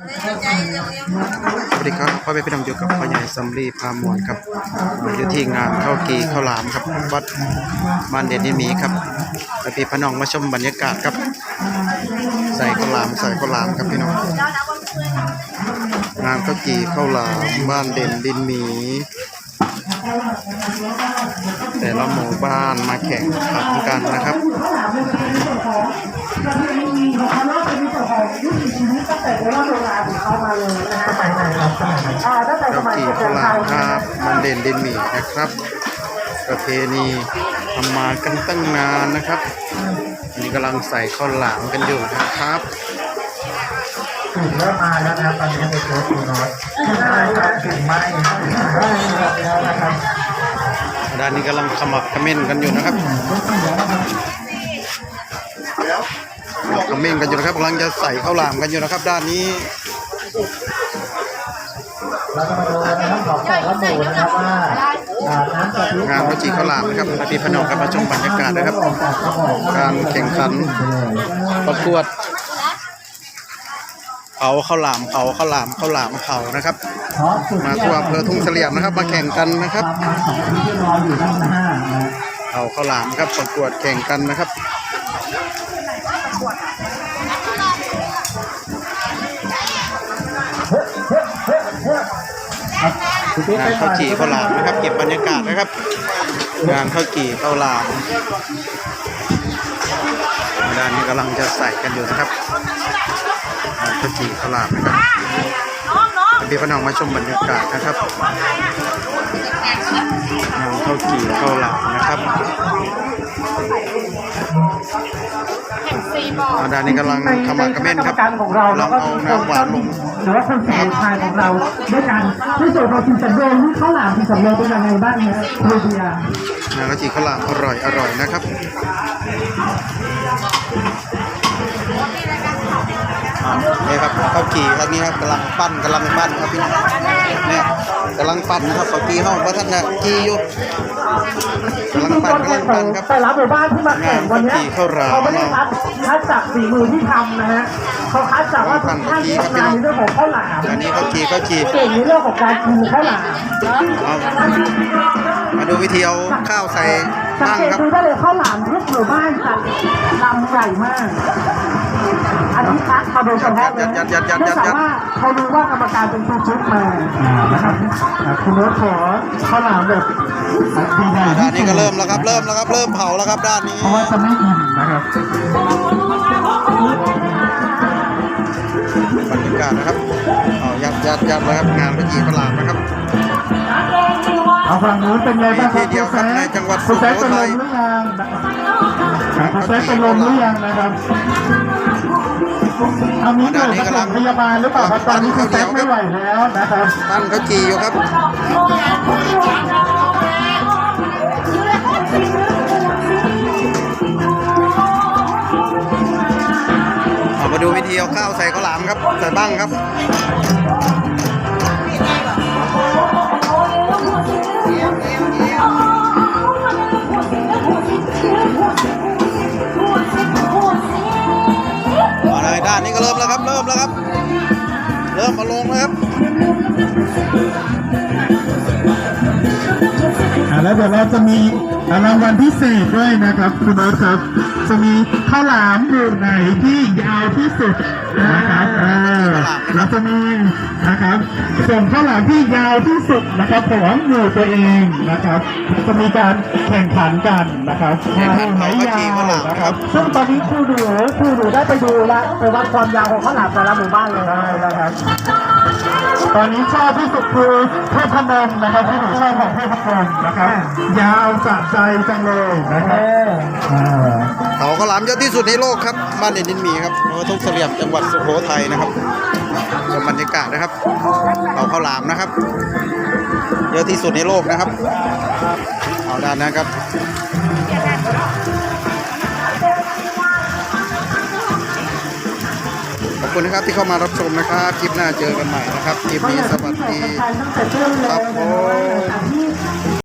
สวัสดีครับพ่อแม่พี่น้องอยู่กับพ่อใหญ่สำลีพามวลครับมาอยู่ที่งานข้าวกีข้าวหลามครับวัดบ้านเด่นนิมีครับไปพี่พน้องมาชมบรรยากาศครับ ใส่ข้าวหลามใส่ข้าวหลามครับพี่น้องงานข้าวกีข้าวหลามบ้านเด่นดินหมี แต่ละหมู่บ้านมาแข่งขันกันนะครับ ตตั้งแต่ในร่างโรงงานของเขามาเลยนะฮะสมัยไหนครับสมัยไหนอ่าตั้งแต่สข้าวมัยกีสุโขข้าวหลาทัมยครับ มันเด่นดินหมีนะครับ ประเพณีทำมากันตั้งนานนะครับอันนี้กำลังใส่ข้าวหลามกันอยู่นะครับกลิ่นเริ่มมาแล้วนะครับตอนนี้ในตัวคุณน้อยใช่ครับกลิ่นไหม้ได้แล้วนะครับด้านนี้กำลังขมักเขม้นกันอยู่นะครับ ขม้นกันอยู่นะครับกำลังจะใส่ข้าวหลามกันอยู่นะครับ ด้านนี้เราจะมาดูนะครับของแต่ละหมู่นะครับว่าน้ำกะทิงานพระจีข้าวหลามนะครับมาพี่พนองครับมาชมบรรยากาศนะครับ การแข่งขันประกวดเผาข้าวหลามเผาข้าวหลามข้าวหลามเผานะครับ มาทั่วอำเภอทุ่งเสลี่ยมนะครับ มาแข่งกันนะครับเผาข้าวหลามครับประกวดแข่งกันนะครับ คุณพี่งานข้าวจี่ข้าวหลามนะครับ เก็บบรรยากาศนะครับ งานข้าวจี่ข้าวหลามด้านนี้กำลังจะใส่กันอยู่นะครับงานข้าวจี่ข้าวหลามนะครับพี่พน้องมาชมบรรยากาศนะครับงานข้าวจี่ข้าวหลามนะครับ อ่าด้านนี้กำลังขมักเขม้นครับกรรมการของเราลแล้อวงก็เอาทีมน้ำหวานลงหรือว่าคนแข่งชายของเราด้วยกันที่สุดเราทีมสำเร็จที่ข้าวหลามทีมสำเร็จเป็นยังไงบ้างนะครูเบียร์งานข้าวจี่ข้าวหลามอร่อยอร่อยนะครับอ่า นี่ครับข้าวจี่ครับนี่ครับกำลังปั้นกำลังปั้นครับพี่น้องเนี่ยกำลังปั้นนะครับข้าวจี่ห้องพระท่านน่ะจีอยู่กำลังปั้นกำลังปั้นครับแต่ละหมู่บ้านที่มาแข่งวันเนี้ยงานข้าวจี่ข้าวหลามเขาไม่ได้คัดคัดจากฝีมือที่ทำนะฮะเขาคัดจากว่าทุกท่านที่ทำงานในเรื่องของข้าวหลามอันนี้ข้าวจี่ข้าวจี่เก่งในเรื่องของการกินข้าวหลามเอามาดูวิธีเอาข้าวใส่สังตั้งเกตครับดูได้เลยข้าวหลามทุกหมู่บ้านจะลำใหญ่มาก อันนี้คัดมาโดยเฉพาะเลยเนื่องจากว่าเขารู้ว่ากรรมการเป็นผู้ชุดมานะครับอะคุณโน้ตขอข้าวหลามแบบดีใหญ่ด้านนี้ก็เริ่มแล้วครับ เริ่มแล้วครับ เริ่มเผาแล้วครับด้านนี้ เพราะว่าจะไม่อิ่มนะครับบรรยากาศนะครับเอายัดยัดยัดเลยครับ งานพระจีข้าวหลามนะครับ เอาฝั่งนู้นเป็นไงบ้างครับที่เดียวครับในจังหวัดคุณแซคสุเป็นลมหรือยังคุณแซคเป็นลมหรือยังนะครับ เอามีหน่วยปฐมพยาบาลหรือเปล่าครับตอนนี้คุณแซคไม่ไหวแล้วนะครับตั้งข้าวจีอยู่ครับเอามาดูวิธีเอาข้าวใส่ข้าวหลามครับใส่บ้างครับ ริ่มแล้วครับเริ่มแล้วครับ เริ่มมาลงแล้วครับ แล้วเดี๋ยวเราจะมีรางวัลพิเศษด้วยนะครับคุณโอ๊ตครับ จะมีข้าวหลามหมู่ไหนที่ยาวที่สุดนะครับเออเราจะมีนะครับส่งข้าวหลามที่ยาวที่สุดนะครับของหมู่ตัวเองนะครับจะมีการแข่งขันกันนะครับแข่งขันเผาข้าวจี่ข้าวหลามนะครับซึ่งตอนนี้ครูดูครูดูได้ไปดูละไปวัดความยาวของข้าวหลามแต่ละหมู่บ้านเลยได้แล้วครับตอนนี้ชอบที่สุดคือเทพนมนะครับที่หนูชอบของเทพนมนะครับยาวสะใจจังเลยนะครับอ่าเต่าข้าวหลามเยอะที่สุดในโลกครับ บ้านเด่นดินหมีครับอำเภอทุ่งเสลี่ยมจังหวัดสุโขทัยนะครับชมบรรยากาศนะครับเต่าข้าวหลามนะครับ เยอะที่สุดในโลกนะครับเอาด้านนะครับขอบคุณนะครับที่เข้ามารับชมนะครับคลิปหน้าเจอกันใหม่นะครับคลิปนี้สวัสดีตั้งแต่เริ่มเลยครับผมที่